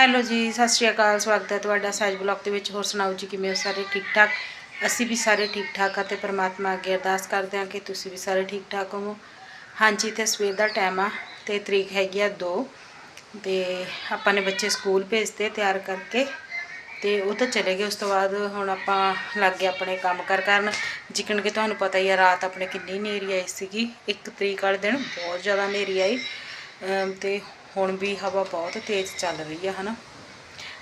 Hello ਜੀ, ਸਤਿ ਸ਼੍ਰੀ ਅਕਾਲ, ਸਵਾਗਤ ਹੈ ਤੁਹਾਡਾ ਸਾਜ ਬਲੌਗ ਦੇ ਵਿੱਚ। ਹੋਰ ਸੁਣਾਓ ਜੀ, ਕਿਵੇਂ ਹੋ ਸਾਰੇ ਠੀਕ ਠਾਕ ਅਸੀਂ ਵੀ ਸਾਰੇ ਠੀਕ ਠਾਕ ਆ ਤੇ ਪ੍ਰਮਾਤਮਾ ਅੱਗੇ ਅਰਦਾਸ ਕਰਦੇ ਹਾਂ ਕਿ ਤੁਸੀਂ ਵੀ ਸਾਰੇ ਠੀਕ ਠਾਕ ਹੋਵੋ। ਹਾਂਜੀ ਤੇ ਸਵੇਰ ਦਾ ਟਾਈਮ ਆ ਤੇ ਤਰੀਕ ਹੈਗੀ ਆ 2 ਤੇ ਆਪਾਂ ਨੇ ਬੱਚੇ ਸਕੂਲ ਭੇਜਤੇ ਤਿਆਰ ਕਰਕੇ ਤੇ ਉਹ ਤਾਂ ਚਲੇ ਗਏ। ਉਸ ਤੋਂ ਬਾਅਦ ਹੁਣ ਆਪਾਂ ਲੱਗ ਗਏ ਆਪਣੇ ਕੰਮ ਕਰ ਕਰਨ। ਜਿਕਣ ਕਿ ਤੁਹਾਨੂੰ ਪਤਾ ਹੀ ਆ, ਰਾਤ ਆਪਣੇ ਕਿੰਨੀ ਹਨੇਰੀ ਆਈ ਸੀਗੀ। ਇੱਕ ਤਰੀਕ ਵਾਲੇ ਦਿਨ ਬਹੁਤ ਜ਼ਿਆਦਾ ਹਨੇਰੀ ਆਈ। ਅਮ ਤੇ ਹੁਣ ਵੀ ਹਵਾ ਬਹੁਤ ਤੇਜ਼ ਚੱਲ ਰਹੀ ਆ ਹਨਾ।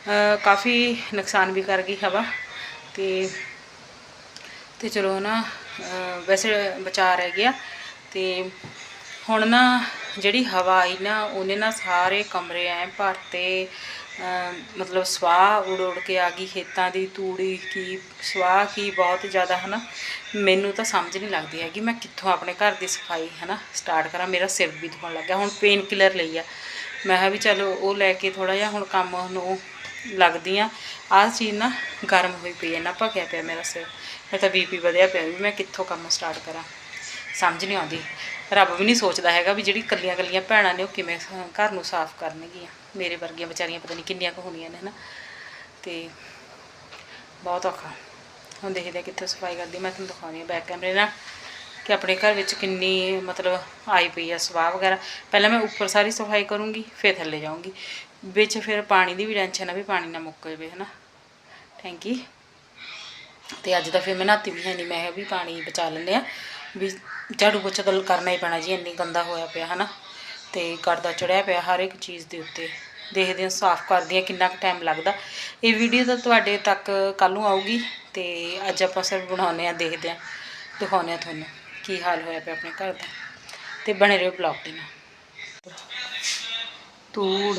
ਅ, ਕਾਫੀ ਨੁਕਸਾਨ ਵੀ ਕਰ ਗਈ ਹਵਾ ਤੇ ਤੇ ਚਲੋ ਨਾ ਵੈਸੇ ਬਚਾ ਰਹਿ ਗਿਆ ਤੇ ਹੁਣ ਨਾ ਜਿਹੜੀ ਹਵਾ ਆਈ ਨਾ ਉਹਨੇ ਨਾ ਸਾਰੇ ਕਮਰੇ ਐ ਭਰਤੇ ਅ, ਮਤਲਬ ਸਵਾਹ ਉੜ ਉੜ ਕੇ ਆ ਗਈ ਖੇਤਾਂ ਦੀ ਤੂੜੀ ਕੀ ਸਵਾਹ ਕੀ ਬਹੁਤ ਜ਼ਿਆਦਾ ਹਨਾ। ਮੈਨੂੰ ਤਾਂ ਸਮਝ ਨਹੀਂ ਲੱਗਦੀ ਹੈਗੀ ਮੈਂ ਕਿੱਥੋਂ ਆਪਣੇ ਘਰ ਦੀ ਸਫ਼ਾਈ ਹਨਾ ਸਟਾਰਟ ਕਰਾਂ ਮੇਰਾ ਸਿਰ ਵੀ ਦੁਖਣ ਲੱਗਾ ਹੁਣ ਪੇਨ ਕਿਲਰ ਲਈ ਆ। ਮੈਂ ਕਿਹਾ ਵੀ ਚਲੋ ਉਹ ਲੈ ਕੇ ਥੋੜਾ ਜਿਹਾ ਹੁਣ ਕੰਮ ਨੂੰ ਲੱਗਦੀ ਆ ਆਹ ਚੀਜ਼ ਨਾ ਗਰਮ ਹੋਈ ਪਈ ਹੈ, ਨਾ ਭਖਿਆ ਪਿਆ ਮੇਰਾ ਸਿਰ। ਮੈਂ ਤਾਂ ਬੀਪੀ ਵਧਿਆ ਪਿਆ ਵੀ, ਮੈਂ ਕਿੱਥੋਂ ਕੰਮ ਸਟਾਰਟ ਕਰਾਂ? ਸਮਝ ਨਹੀਂ ਆਉਂਦੀ। ਰੱਬ ਵੀ ਨਹੀਂ ਸੋਚਦਾ ਹੈਗਾ ਵੀ ਜਿਹੜੀ ਕੱਲੀਆਂ ਕੱਲੀਆਂ ਭੈਣਾਂ ਨੇ ਉਹ ਕਿਵੇਂ ਘਰ ਨੂੰ ਸਾਫ਼ ਕਰਨਗੀਆਂ। ਮੇਰੇ ਵਰਗੀਆਂ ਵਿਚਾਰੀਆਂ ਪਤਾ ਨਹੀਂ ਕਿੰਨੀਆਂ ਕੁ ਹੋਣੀਆਂ ਨੇ, ਹਨਾ? ਤੇ ਬਹੁਤ ਔਖਾ। ਹੁਣ ਦੇਖਦੇ ਹਾਂ ਕਿੱਥੇ ਸਫ਼ਾਈ ਕਰਦੀ। ਮੈਂ ਤੁਹਾਨੂੰ ਦਿਖਾਉਣੀ ਹਾਂ ਬੈਕ ਕੈਮਰੇ ਨਾਲ। ਕਿ ਆਪਣੇ ਘਰ ਵਿੱਚ ਕਿੰਨੀ ਮਤਲਬ ਆਈ ਪਈ ਆ ਸਵਾਹ ਵਗੈਰਾ। ਪਹਿਲਾਂ ਮੈਂ ਉੱਪਰ ਸਾਰੀ ਸਫ਼ਾਈ ਕਰੂੰਗੀ, ਫਿਰ ਥੱਲੇ ਜਾਊਂਗੀ। ਵਿੱਚ ਫਿਰ ਪਾਣੀ ਦੀ ਵੀ ਟੈਨਸ਼ਨ ਆ ਵੀ ਪਾਣੀ ਨਾ ਮੁੱਕ ਜਾਵੇ, ਹਨਾ? ਥੈਂਕ ਤੇ ਅੱਜ ਤਾਂ ਫਿਰ ਮੈਂ ਨਹਾਤੀ ਵੀ ਹੈ ਨਹੀਂ ਮੈਂ ਵੀ ਪਾਣੀ ਬਚਾ ਲੈਂਦੇ ਆ ਵੀ ਝਾੜੂ ਪੋਚਾ ਤਾਂ ਕਰਨਾ ਹੀ ਪੈਣਾ ਜੀ, ਇੰਨੀ ਗੰਦਾ ਹੋਇਆ ਪਿਆ, ਹਨਾ? ਤੇ ਕਰਦਾ ਚੜਿਆ ਪਿਆ ਹਰ ਇੱਕ ਚੀਜ਼ ਦੇ ਉੱਤੇ। ਦੇਖਦੇ ਹਾਂ, ਸਾਫ਼ ਕਰਦੀ ਹਾਂ ਕਿੰਨਾ ਕੁ ਟਾਈਮ ਲੱਗਦਾ। ਇਹ ਵੀਡੀਓ ਤਾਂ ਤੁਹਾਡੇ ਤੱਕ ਕੱਲ ਨੂੰ ਆਊਗੀ ਤੇ ਅੱਜ ਆਪਾਂ ਸਿਰਫ ਬਣਾਉਂਦੇ ਆ ਦੇਖਦੇ ਆ ਦਿਖਾਉਂਦੇ ਆ ਤੁਹਾਨੂੰ। ਕੀ ਹਾਲ ਹੋਇਆ ਪਿਆ ਆਪਣੇ ਘਰ ਦਾ? ਤੇ ਬਣੇ ਰਹੋ ਬਲੌਗ ਦੇ ਨਾਲ। ਧੂੜ।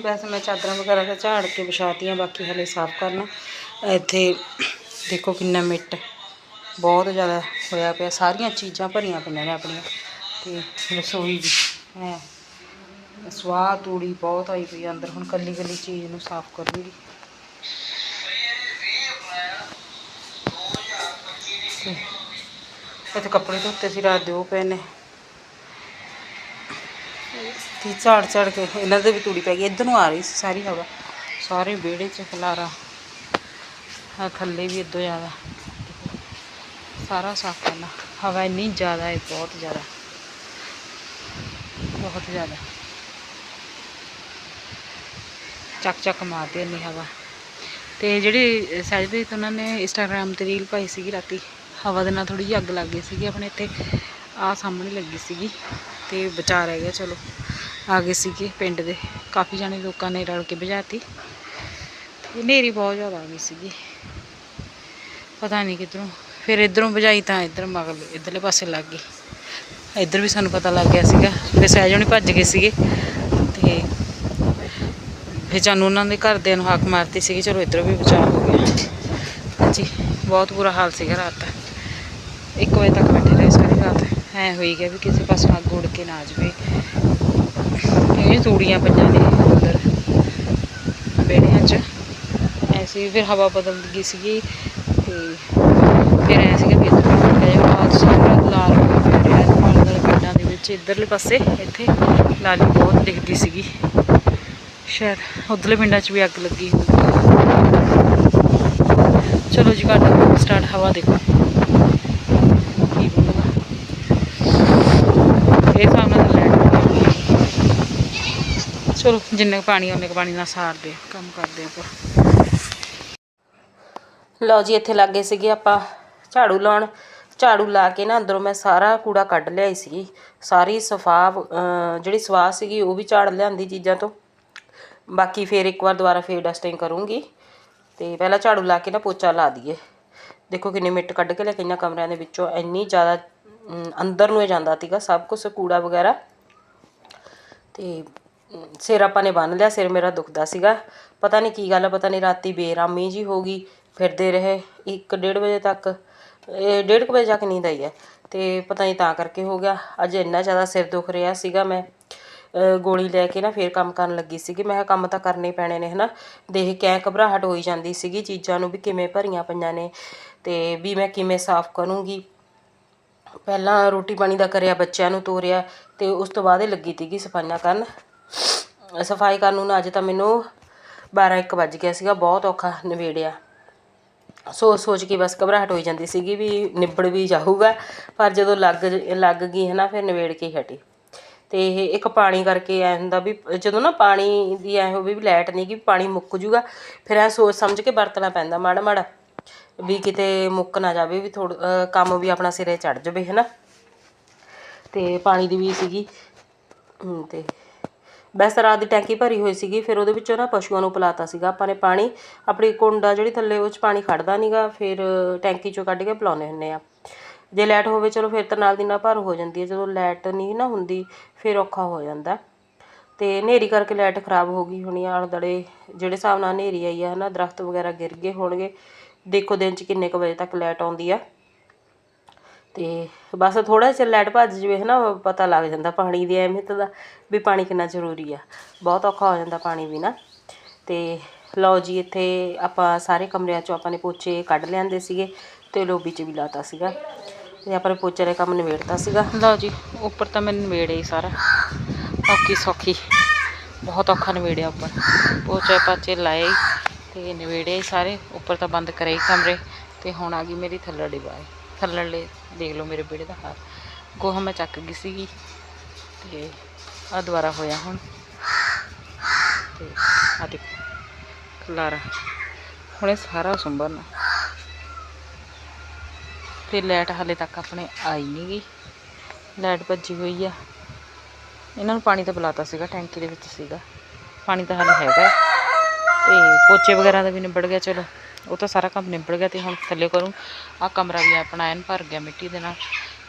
ਵੈਸੇ ਮੈਂ ਚਾਦਰਾਂ ਵਗੈਰਾ ਤਾਂ ਝਾੜ ਕੇ ਵਿਛਾਤੀਆਂ, ਬਾਕੀ ਹਲੇ ਸਾਫ਼ ਕਰਨਾ। ਇੱਥੇ ਦੇਖੋ ਕਿੰਨਾ ਮਿੱਟ। ਬਹੁਤ ਜ਼ਿਆਦਾ ਹੋਇਆ ਪਿਆ। ਸਾਰੀਆਂ ਚੀਜ਼ਾਂ ਭਰੀਆਂ ਪਈਆਂ ਨੇ ਆਪਣੀਆਂ। ਤੇ ਰਸੋਈ ਦੀ। ਹੈ। ਸਵਾਹ ਤੂੜੀ ਬਹੁਤ ਆਈ ਪਈ ਆ ਅੰਦਰ। ਹੁਣ ਕੱਲੀ ਕੱਲੀ ਚੀਜ਼ ਨੂੰ ਸਾਫ਼ ਕਰੂੰਗੀ ਤੇ ਇੱਥੇ ਕੱਪੜੇ ਧੋਤੇ ਸੀ, ਰਾਤ ਦੇ ਉਹ ਪਏ ਨੇ। ਤੇ ਝਾੜ ਝਾੜ ਕੇ ਇਹਨਾਂ ਦੇ ਵੀ ਤੂੜੀ ਪੈ ਗਈ, ਇੱਧਰ ਨੂੰ ਆ ਰਹੀ ਸੀ ਸਾਰੀ ਹਵਾ। ਸਾਰੇ ਵਿਹੜੇ 'ਚ ਖਲਾਰਾ। ਆ ਥੱਲੇ ਵੀ ਇਦੋਂ ਜ਼ਿਆਦਾ। ਸਾਰਾ ਸਾਫ਼ ਕਰਨਾ। ਹਵਾ ਇੰਨੀ ਜ਼ਿਆਦਾ ਹੈ, ਬਹੁਤ ਜ਼ਿਆਦਾ। ਬਹੁਤ ਜ਼ਿਆਦਾ। ਚੱਕ ਚੱਕ ਮਾਰਦੀ ਇੰਨੀ ਹਵਾ। ਤੇ ਜਿਹੜੀ ਸਹਿਜਦੇ ਉਹਨਾਂ ਨੇ ਇੰਸਟਾਗ੍ਰਾਮ ਤੇ ਰੀਲ ਪਾਈ ਸੀਗੀ ਰਾਤੀ। ਹਵਾ ਦੇ ਨਾਲ ਥੋੜੀ ਜਿਹੀ ਅੱਗ ਲੱਗ ਗਈ ਸੀਗੀ, ਆਪਣੇ ਇੱਥੇ ਆ ਸਾਹਮਣੇ ਲੱਗੀ ਸੀਗੀ ਤੇ ਬਚਾ ਰਹਿ ਗਿਆ ਚਲੋ ਆ ਗਏ ਸੀਗੇ ਪਿੰਡ ਦੇ। ਕਾਫੀ ਜਾਣੇ ਲੋਕਾਂ ਨੇ ਰਲ ਕੇ ਬੁਝਾਤੀ ਤੇ ਹਨੇਰੀ ਬਹੁਤ ਜ਼ਿਆਦਾ ਆ ਗਈ ਸੀਗੀ। ਪਤਾ ਨਹੀਂ ਕਿੱਧਰੋਂ, ਫਿਰ ਇਧਰੋਂ ਬੁਝਾਈ ਤਾਂ ਇਧਰ ਮਗਰ, ਇਧਰਲੇ ਪਾਸੇ ਲੱਗ ਗਈ। ਇਧਰ ਵੀ ਸਾਨੂੰ ਪਤਾ ਲੱਗ ਗਿਆ ਸੀਗਾ, ਫਿਰ ਸਹਿਜ ਹੋਣੀ ਭੱਜ ਗਏ ਸੀਗੇ ਤੇ ਫਿਰ ਸਾਨੂੰ ਉਹਨਾਂ ਦੇ ਘਰਦਿਆਂ ਨੂੰ ਹਾਕ ਮਾਰਤੀ ਸੀਗੀ, ਚਲੋ ਇਧਰੋਂ ਵੀ ਬਚਾਅ ਹੋ ਗਿਆ। ਹਾਂਜੀ, ਬਹੁਤ ਬੁਰਾ ਹਾਲ ਸੀਗਾ ਰਾਤ। ਦਾ 1 ਵਜੇ ਤੱਕ ਬੈਠੇ ਰਹੇ ਸਾਰੀ ਰਾਤ। ਐ ਹੋਈ ਗਿਆ ਵੀ ਕਿਸੇ ਪਾਸੋਂ ਅੱਗ ਉੱਡ ਕੇ ਨਾ ਆ ਜਾਵੇ ਇਹ ਤੂੜੀਆਂ ਪਈਆਂ ਨੇ ਅੰਦਰ। ਵਿਹੜਿਆਂ 'ਚ ਐਸੀ ਫਿਰ ਹਵਾ ਬਦਲ ਗਈ ਸੀਗੀ ਤੇ ਫਿਰ ਐ ਸੀਗਾ ਵੀ ਇੱਧਰ ਵੀ ਨਿਕਲ ਜਾਓ। ਆਹ ਸਾਰਾ ਲਾਲ ਹੋਇਆ ਪਿਆ ਰਿਹਾ ਨਾਲ ਪਿੰਡਾਂ ਦੇ ਵਿੱਚ ਇੱਧਰਲੇ ਪਾਸੇ, ਇੱਥੇ ਲਾਲੀ ਬਹੁਤ ਦਿਖਦੀ ਸੀਗੀ। ਸ਼ਾਇਦ ਉਧਰਲੇ ਪਿੰਡਾਂ 'ਚ ਵੀ ਅੱਗ ਲੱਗੀ ਚਲੋ ਜੀ ਘੱਟ ਸਟਾਰਟ ਹਵਾ ਦੇਖੋ ਕੀ ਬਣੂਗਾ ਇਹ ਹਿਸਾਬ ਨਾਲ ਤਾਂ ਚਲੋ, ਜਿੰਨੇ ਪਾਣੀ ਉਹਨੇ ਪਾਣੀ ਨਾਲ ਸਾਰਦੇ ਕੰਮ ਕਰਦੇ ਆਪਾਂ। ਲਓ ਜੀ, ਇੱਥੇ ਲੱਗੇ ਸੀਗੇ ਆਪਾਂ ਝਾੜੂ ਲਾਉਣ। ਝਾੜੂ ਲਾ ਕੇ ਨਾ ਅੰਦਰੋਂ ਮੈਂ ਸਾਰਾ ਕੂੜਾ ਕੱਢ ਲਿਆਈ ਸੀ ਸਾਰੀ ਸਫਾ ਜਿਹੜੀ ਸਵਾਹ ਸੀਗੀ, ਉਹ ਵੀ ਝਾੜ ਲਿਆਂਦੀ ਚੀਜ਼ਾਂ ਤੋਂ। ਬਾਕੀ ਫੇਰ ਇੱਕ ਵਾਰ ਦੁਬਾਰਾ ਫੇਰ ਡਸਟਿੰਗ ਕਰੂੰਗੀ। ਤੇ ਪਹਿਲਾਂ ਝਾੜੂ ਲਾ ਕੇ ਨਾ ਪੋਚਾ ਲਾ ਦਈਏ। ਦੇਖੋ ਕਿੰਨੇ ਮਿੱਟ ਕੱਢ ਕੇ ਲੈ ਕੇ ਆਈਆਂ ਕਮਰਿਆਂ ਦੇ ਵਿੱਚੋਂ। ਇੰਨੀ ਜ਼ਿਆਦਾ ਅੰਦਰ ਨੂੰ ਇਹ ਜਾਂਦਾ ਸੀਗਾ ਸਭ ਕੁਝ ਕੂੜਾ ਵਗੈਰਾ। ਤੇ ਸਿਰ ਆਪਾਂ ਨੇ ਬੰਨ ਲਿਆ ਸਿਰ ਮੇਰਾ ਦੁਖਦਾ ਸੀਗਾ। ਪਤਾ ਨਹੀਂ ਕੀ ਗੱਲ ਆ, ਪਤਾ ਨਹੀਂ ਰਾਤੀ ਬੇਰਾਮੀ ਜੀ ਹੋ ਗਈ ਫਿਰਦੇ ਰਹੇ 1:30 ਵਜੇ ਤੱਕ। ਇਹ 1:30 ਵਜੇ ਜਾ ਕੇ ਨੀਂਦ ਆਈ ਹੈ ਤੇ ਪਤਾ ਨਹੀਂ ਤਾਂ ਕਰਕੇ ਹੋ ਗਿਆ। ਅੱਜ ਇੰਨਾ ਜ਼ਿਆਦਾ ਸਿਰ ਦੁਖ ਰਿਹਾ ਸੀਗਾ ਮੈਂ। ਗੋਲੀ ਲੈ ਕੇ ਨਾ ਫੇਰ ਕੰਮ ਕਰਨ ਲੱਗੀ ਸੀਗੀ। ਮੈਂ ਕਿਹਾ ਕੰਮ ਤਾਂ ਕਰਨੇ ਪੈਣੇ ਨੇ ਹਨਾ। ਦੇਖ ਕੇ ਐਂ ਘਬਰਾਹਟ ਹੋਈ ਜਾਂਦੀ ਸੀਗੀ ਚੀਜ਼ਾਂ ਨੂੰ ਵੀ ਕਿਵੇਂ ਭਰੀਆਂ ਪਈਆਂ ਨੇ ਤੇ ਵੀ ਮੈਂ ਕਿਵੇਂ ਸਾਫ਼ ਕਰੂੰਗੀ। ਪਹਿਲਾਂ ਰੋਟੀ ਪਾਣੀ ਦਾ ਕਰਿਆ, ਬੱਚਿਆਂ ਨੂੰ ਤੋਰਿਆ ਅਤੇ ਉਸ ਤੋਂ ਬਾਅਦ ਇਹ ਲੱਗੀ ਤੀਗੀ ਸਫਾਈਆਂ ਕਰਨ। ਸਫ਼ਾਈ ਕਰਨ ਨੂੰ ਅੱਜ ਤਾਂ ਮੈਨੂੰ 12 1 ਵੱਜ ਗਿਆ ਸੀਗਾ, ਬਹੁਤ ਔਖਾ ਨਿਬੇੜਿਆ। ਸੋਚ ਸੋਚ ਕੇ ਬਸ ਘਬਰਾਹਟ ਹੋਈ ਜਾਂਦੀ ਸੀਗੀ ਵੀ ਨਿਬੜ ਵੀ ਜਾਊਗਾ, ਪਰ ਜਦੋਂ ਲੱਗ ਲੱਗ ਗਈ ਹੈ ਨਾ, ਫਿਰ ਨਿਬੇੜ ਕੇ ਹਟੀ। ਅਤੇ ਇਹ ਇੱਕ ਪਾਣੀ ਕਰਕੇ ਐ ਹੁੰਦਾ ਵੀ ਜਦੋਂ ਨਾ ਪਾਣੀ ਦੀ ਐ ਹੋਵੇ ਵੀ ਲਾਈਟ ਨਹੀਂ ਕਿ ਪਾਣੀ ਮੁੱਕ ਜੂਗਾ, ਫਿਰ ਐ ਸੋਚ ਸਮਝ ਕੇ ਵਰਤਣਾ ਪੈਂਦਾ ਮਾੜਾ ਮਾੜਾ ਵੀ ਕਿਤੇ ਮੁੱਕ ਨਾ ਜਾਵੇ ਵੀ ਥੋੜਾ ਕੰਮ ਵੀ ਆਪਣਾ ਸਿਰੇ ਚੜ ਜਾਵੇ ਹੈ ਨਾ ਤੇ ਪਾਣੀ ਦੀ ਵੀ ਸੀਗੀ ਹਮ, ਤੇ ਬਸ ਰਾਤ ਦੀ ਟੈਂਕੀ ਭਰੀ ਹੋਈ ਸੀਗੀ ਫਿਰ ਉਹਦੇ ਵਿੱਚੋਂ ਨਾ ਪਸ਼ੂਆਂ ਨੂੰ ਪਿਲਾਤਾ ਸੀਗਾ। ਆਪਾਂ ਨੇ ਪਾਣੀ ਆਪਣੀ ਕੁੰਡਾ ਜਿਹੜੀ ਥੱਲੇ ਉਹ 'ਚ ਪਾਣੀ ਖੜਦਾ ਨਹੀਂਗਾ ਫਿਰ ਟੈਂਕੀ 'ਚੋਂ ਕੱਢ ਕੇ ਪਿਲਾਉਂਦੇ ਹੁੰਨੇ ਆ। ਜੇ ਲਾਈਟ ਹੋਵੇ ਚਲੋ ਫਿਰ ਤਾਂ ਨਾਲ ਦੀ ਨਾਲ ਭਰ ਹੋ ਜਾਂਦੀ ਹੈ ਜਦੋਂ ਲਾਈਟ ਨਹੀਂ ਨਾ ਹੁੰਦੀ ਫਿਰ ਔਖਾ ਹੋ ਜਾਂਦਾ। ਤੇ ਹਨੇਰੀ ਕਰਕੇ ਲਾਈਟ ਖਰਾਬ ਹੋ ਗਈ ਹੋਣੀ ਆਲ਼ ਦੁਆਲੇ ਜਿਹੜੇ ਹਿਸਾਬ ਨਾਲ ਹਨੇਰੀ ਆਈ ਆ ਹਨਾ ਦਰਖਤ ਵਗੈਰਾ ਗਿਰ ਗਏ ਹੋਣਗੇ। ਦੇਖੋ ਦਿਨ 'ਚ ਕਿੰਨੇ ਕੁ ਵਜੇ ਤੱਕ ਲਾਈਟ ਆਉਂਦੀ ਆ। ਤੇ ਬਸ ਥੋੜਾ ਜਿਹਾ ਲਾਈਟ ਭੱਜ ਜਵੇ ਨਾ ਪਤਾ ਲੱਗ ਜਾਂਦਾ ਪਾਣੀ ਦੀ ਅਹਿਮੀਅਤ ਦਾ ਵੀ ਪਾਣੀ ਕਿੰਨਾ ਜ਼ਰੂਰੀ ਆ। ਬਹੁਤ ਔਖਾ ਹੋ ਜਾਂਦਾ ਪਾਣੀ ਵੀ ਨਾ। ਤੇ ਲਓ ਜੀ, ਇੱਥੇ ਆਪਾਂ ਸਾਰੇ ਕਮਰਿਆਂ ਚੋਂ ਆਪਾਂ ਨੇ ਪੋਚੇ ਕੱਢ ਲਿਆਂਦੇ ਸੀਗੇ ਤੇ ਲੋਬੀ 'ਚ ਵੀ ਲਾਤਾ ਸੀਗਾ। ਤੇ ਆਪਾਂ ਨੇ ਪੋਚੇ ਦਾ ਕੰਮ ਨਿਬੇੜਤਾ ਸੀਗਾ। ਲਓ ਜੀ, ਉੱਪਰ ਤਾਂ ਮੈਂ ਨਿਬੇੜਿਆ ਹੀ ਸਾਰਾ। ਔਖੀ ਸੌਖੀ। ਬਹੁਤ ਔਖਾ ਨਿਬੇੜਿਆ ਉੱਪਰ। ਪੋਚੇ ਪਾਚੇ ਲਾਏ। ਤੇ ਨਵੇੜੇ ਸਾਰੇ, ਉੱਪਰ ਤਾਂ ਬੰਦ ਕਰੇ ਕਮਰੇ, ਤੇ ਹੁਣ ਆ ਗਈ ਮੇਰੀ ਥੱਲੜੀ ਬਾਈ ਥੱਲੜੇ ਦੇਖ ਲਓ ਮੇਰੇ ਬੇੜੇ ਦਾ ਹਾਲ। ਗੋਹਾ ਮੈਂ ਚੱਕ ਗਈ ਸੀਗੀ, ਤੇ ਆ ਦੁਬਾਰਾ ਹੋਇਆ ਹੁਣ। ਤੇ ਆ ਦੇਖੋ, ਖਲਾਰਾ। ਹੁਣ ਇਹ ਸਾਰਾ ਸੁੰਬਰਨਾ ਤੇ ਲਾਈਟ ਹਾਲੇ ਤੱਕ ਆਪਣੇ ਆਈ ਨਹੀਂ ਗਈ। ਲਾਈਟ ਭੱਜੀ ਹੋਈ ਆ। ਇਹਨਾਂ ਨੂੰ ਪਾਣੀ ਤਾਂ ਬੁਲਾਤਾ ਸੀਗਾ, ਟੈਂਕੀ ਦੇ ਵਿੱਚ ਸੀਗਾ। ਪਾਣੀ ਤਾਂ ਹਾਲੇ ਹੈਗਾ। ਤੇ ਪੋਚੇ ਵਗੈਰਾ ਦਾ ਵੀ ਨਿਬੜ ਗਿਆ, ਚਲੋ। ਉਹ ਤਾਂ ਸਾਰਾ ਕੰਮ ਨਿਬੜ ਗਿਆ ਤੇ ਹੁਣ ਥੱਲੇ ਕਰੂੰ। ਆ ਕਮਰਾ ਵੀ ਆਪਣਾ ਐਨ ਭਰ ਗਿਆ ਮਿੱਟੀ ਦੇ ਨਾਲ।